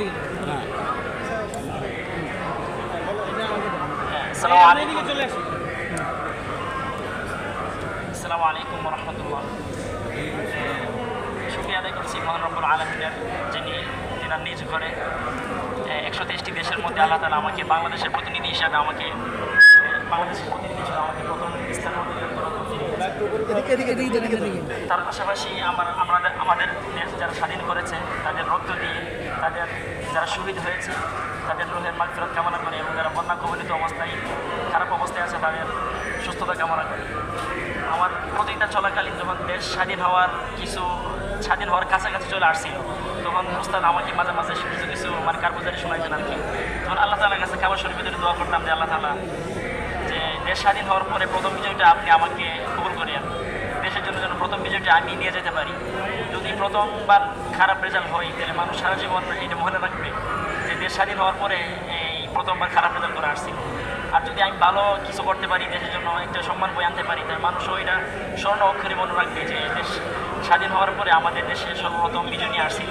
দিকে। হ্যাঁ। আসসালামু আলাইকুম। এদিকে চলে আসুন। আসসালামু আলাইকুম রহমতুল্লাহ শুক্রিয়া আদায় করছি মহান রব্বুল আলমিনের যিনি তিনার নিজ ঘরে একশো তেইশটি দেশের মধ্যে আল্লাহ তালা আমাকে বাংলাদেশের প্রতিনিধি হিসাবে আমাকে বাংলাদেশের প্রতিনিধি হিসাবে আমাকে প্রথম তার পাশাপাশি আমার আমাদের আমাদের দেশ যারা স্বাধীন করেছে তাদের রক্ত দিয়ে তাদের যারা শহীদ হয়েছে। তাদের রোহের মাগফিরত কামনা করে এবং যারা বন্যা কবলিত অবস্থায়, খারাপ অবস্থায় আছে, তাদের সুস্থতা কামনা করে। আমার প্রতিটা চলাকালীন যখন দেশ স্বাধীন হওয়ার কিছু, স্বাধীন হওয়ার কাছাকাছি চলে আসছিল, তখন উস্তাদ আমাকে মাঝে মাঝে কিছু কিছু মানে কারগুজারি শোনাইছেন আর কি। তখন আল্লাহ তালার কাছে খাবার শরীর ভিতরে দোয়া করতাম যে, আল্লাহ তালা যে দেশ স্বাধীন হওয়ার পরে প্রথম বিজয়টা আপনি আমাকে কবুল করিয়েন। দেশের জন্য যেন প্রথম বিজয়টা আমি নিয়ে যেতে পারি। যদি প্রথমবার খারাপ রেজাল্ট হয়, তাহলে মানুষ সারা জীবন এটা মনে রাখবে। স্বাধীন হওয়ার পরে এই প্রথমবার খারাপ রেজাল্ট করে আসছি। আর যদি আমি ভালো কিছু করতে পারি, দেশের জন্য একটা সম্মান বই আনতে পারি তাহলে মানুষও এটা স্বর্ণ অক্ষরে মনে রাখবে যে দেশ স্বাধীন হওয়ার পরে আমাদের দেশে সর্বপ্রথম বিজয় নিয়ে আসছিল।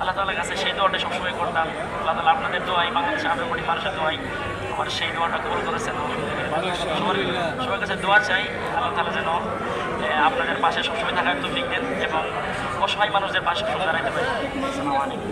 আল্লাহ তালার কাছে সেই দোয়াটা সবসময় করতাম। আল্লাহ তালা আপনাদের দোয়াই, বাংলাদেশের আবেগ কোটি মানুষের দোয়াই আমার সেই দোয়াটা কবল করেছেন। সবার কাছে দোয়া চাই, আল্লাহ তালা যেন আপনাদের পাশে সবসময় থাকার তৌফিক দেন এবং অসহায় মানুষদের পাশে সব দাঁড়াইতে পারি। আসসালামু আলাইকুম।